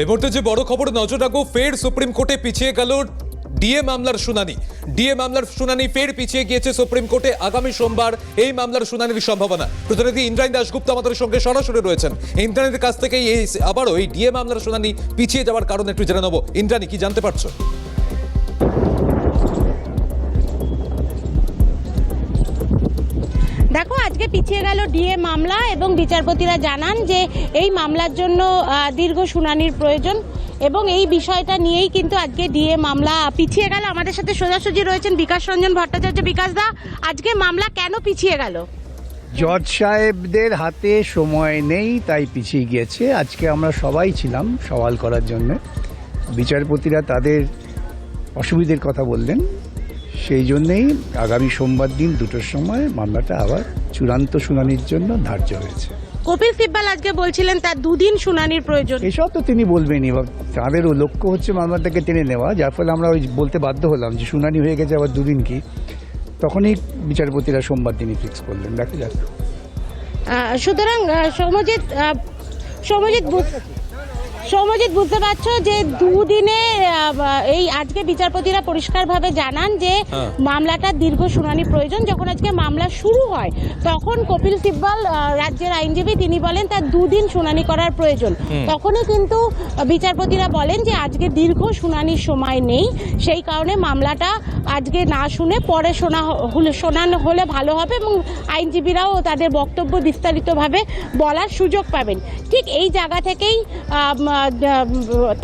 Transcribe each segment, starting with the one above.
এই যে বড় খবর, নজর রাখব ফের সুপ্রিম কোর্টে পিছিয়ে গেল ডিএ মামলার শুনানি। ডিএ মামলার শুনানি ফের পিছিয়ে গিয়েছে সুপ্রিম কোর্টে আগামী সোমবার এই মামলার শুনানির সম্ভাবনা। প্রতিনিধি ইন্দ্রাণী দাশগুপ্ত আমাদের সঙ্গে সরাসরি রয়েছেন। ইন্দ্রাণীর কাছ থেকে এই আবারও এই ডিএ মামলার শুনানি পিছিয়ে যাওয়ার কারণ একটু জেনে নেব। ইন্দ্রাণী, কি জানতে পারছ? দেখো, আজকে পিছিয়ে গেল ডিএ মামলা এবং বিচারপতিরা জানান যে এই মামলার জন্য দীর্ঘ শুনানির প্রয়োজন এবং এই বিষয়টা নিয়েই কিন্তু আজকে ডিএ মামলা পিছিয়ে গেল। আমাদের সাথে সোজাসুজি রয়েছেন বিকাশ রঞ্জন ভট্টাচার্য। বিকাশ দা, আজকে মামলা কেন পিছিয়ে গেল? জজ সাহেবদের হাতে সময় নেই, তাই পিছিয়ে গিয়েছে। আজকে আমরা সবাই ছিলাম সওয়াল করার জন্য। বিচারপতিরা তাদের অসুবিধের কথা বললেন। সেই জন্যেই আগামী সোমবার দিন দুটোর সময় মামলাটা আবার চূড়ান্ত শুনানির জন্য ধার্য হয়েছে। কপিল সিব্বাল আজকে বলছিলেন তার দুদিন শুনানির প্রয়োজন। এসব তো তিনি বলবেনই বা তাদেরও লক্ষ্য হচ্ছে মামলাটাকে টেনে নেওয়া যার ফলে আমরা ওই বলতে বাধ্য হলাম যে শুনানি হয়ে গেছে আবার দুদিন কি। তখনই বিচারপতিরা সোমবার দিনই ফিক্স করলেন দেখা যাক। সুতরাং সৌম্যজিৎ আহ, সৌম্যজিৎ বুঝতে পারছ যে দুদিনে এই আজকে বিচারপতিরা পরিষ্কারভাবে জানান যে হ্যাঁ। মামলাটা দীর্ঘ শুনানি প্রয়োজন। যখন আজকে মামলা শুরু হয় তখন কপিল সিব্বাল রাজ্যের আইনজীবী তিনি বলেন তার দুদিন শুনানি করার প্রয়োজন। তখনই কিন্তু বিচারপতিরা বলেন যে আজকে দীর্ঘ শুনানির সময় নেই। সেই কারণে মামলাটা আজকে না শুনে পরে শোনা হলে শোনানো হলে ভালো হবে এবং আইনজীবীরাও তাদের বক্তব্য বিস্তারিতভাবে বলার সুযোগ পাবেন। ঠিক এই জায়গা থেকেই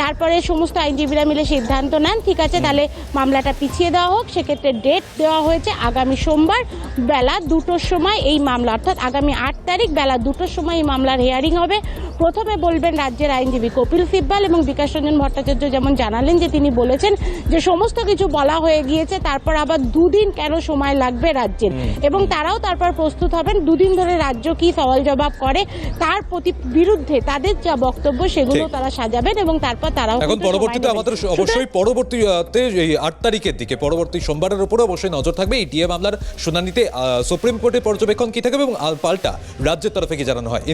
তারপরে সমস্ত আইনজীবীরা মিলে সিদ্ধান্ত নেন ঠিক আছে তাহলে মামলাটা পিছিয়ে দেওয়া হোক। সেক্ষেত্রে ডেট দেওয়া হয়েছে আগামী সোমবার বেলা দুটোর সময় এই মামলা অর্থাৎ আগামী আট তারিখ বেলা দুটোর সময় এই মামলার হিয়ারিং হবে। প্রথমে বলবেন রাজ্যের আইনজীবী কপিল সিব্বাল এবং বিকাশ রঞ্জন ভট্টাচার্য যেমন জানালেন যে তিনি বলেছেন যে সমস্ত কিছু বলা হয়ে গিয়েছে তারপর আবার দুদিন কেন সময় লাগবে রাজ্যের? এবং তারাও তারপর প্রস্তুত হবেন দুদিন ধরে রাজ্য কি সওয়াল জবাব করে তার প্রতি বিরুদ্ধে তাদের যা বক্তব্য সেগুলো ঠিক। তারা সাজাবেন এবং তারপর তারাও এখন পরবর্তীতে আমাদের অবশ্যই পরবর্তীতে এই আট তারিখের দিকে পরবর্তী সোমবারের উপরে অবশ্যই নজর থাকবে। এই ডিএ মামলার শুনানিতে সুপ্রিম কোর্টের পর্যবেক্ষণ কি থাকবে এবং পাল্টা রাজ্যের তরফে কি জানানো হয়?